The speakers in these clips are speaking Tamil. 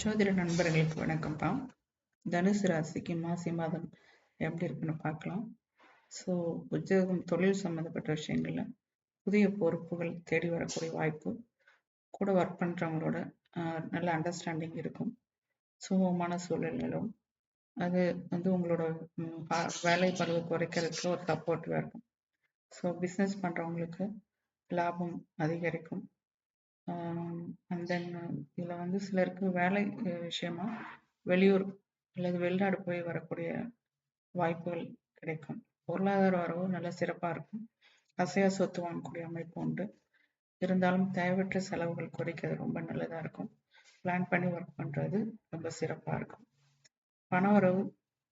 சோதிட நண்பர்களுக்கு வணக்கம்ப்பா. தனுசு ராசிக்கு மாசி மாதம் எப்படி இருக்குன்னு பார்க்கலாம். ஸோ உத்தியோகம் தொழில் சம்மந்தப்பட்ட விஷயங்களில் புதிய பொறுப்புகள் தேடி வரக்கூடிய வாய்ப்பு கூட ஒர்க் பண்ணுறவங்களோட நல்ல அண்டர்ஸ்டாண்டிங் இருக்கும். சுகமான சூழ்நிலையிலும் அது வந்து உங்களோட வேலை பழுவை குறைக்கிறதுக்கு ஒரு சப்போர்ட்டிவாக இருக்கும் ஸோ பிஸ்னஸ் பண்ணுறவங்களுக்கு லாபம் அதிகரிக்கும். அண்ட் தென் இதில் வந்து சிலருக்கு வேலை விஷயமா வெளியூர் அல்லது வெளிநாடு போய் வரக்கூடிய வாய்ப்புகள் கிடைக்கும். பொருளாதார வரவு நல்ல சிறப்பாக இருக்கும். அசையா சொத்து வாங்கக்கூடிய அமைப்பு உண்டு. இருந்தாலும் தேவையற்ற செலவுகள் குறைக்கிறது ரொம்ப நல்லதாக இருக்கும். பிளான் பண்ணி ஒர்க் பண்ணுறது ரொம்ப சிறப்பாக இருக்கும். பண வரவு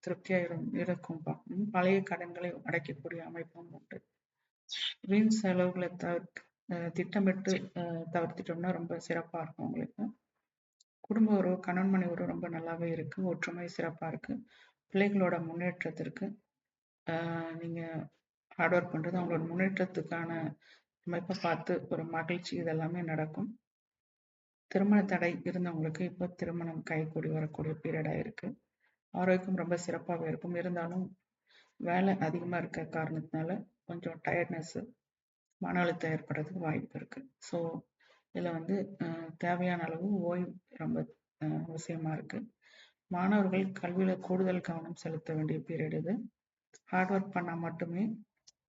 திருப்தியாக இரு இருக்கும்பா பழைய கடன்களை அடைக்கக்கூடிய அமைப்பும் உண்டு. வீண் செலவுகளை தவிர்க்க திட்டமிட்டு தவிர்த்துட்டோம்னா ரொம்ப சிறப்பாக இருக்கும் உங்களுக்கு. குடும்ப உறவு கணவன் மனைவி உறவு ரொம்ப நல்லாவே இருக்கு. ஒற்றுமை சிறப்பாக இருக்கு. பிள்ளைகளோட முன்னேற்றத்திற்கு ஆஹ் நீங்க ஹார்ட் ஒர்க் பண்றது அவங்களோட முன்னேற்றத்துக்கான அமைப்பை பார்த்து ஒரு மகிழ்ச்சி இதெல்லாமே நடக்கும். திருமண தடை இருந்தவங்களுக்கு இப்போ திருமணம் கைகூடி வரக்கூடிய பீரியடா இருக்கு. ஆரோக்கியம் ரொம்ப சிறப்பாகவே இருக்கும். இருந்தாலும் வேலை அதிகமா இருக்க காரணத்தினால கொஞ்சம் டயர்ட்னஸ் மன அழுத்தம் ஏற்படுறதுக்கு வாய்ப்பு இருக்கு. ஸோ இதில் வந்து தேவையான அளவு ஓய்வு ரொம்ப அவசியமாக அவசியமா இருக்கு. மாணவர்கள் கல்வியில் கூடுதல் கவனம் செலுத்த வேண்டிய பீரியட் இது. ஹார்ட் ஒர்க் பண்ணால் மட்டுமே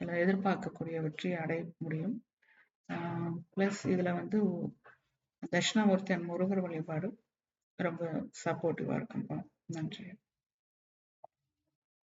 இதில் எதிர்பார்க்கக்கூடிய வெற்றியை அடைய முடியும். ப்ளஸ் இதில் வந்து தட்சிணாமூர்த்தி அண்ட் முருகர் வழிபாடு ரொம்ப சப்போர்ட்டிவாக இருக்கும்பா நன்றி.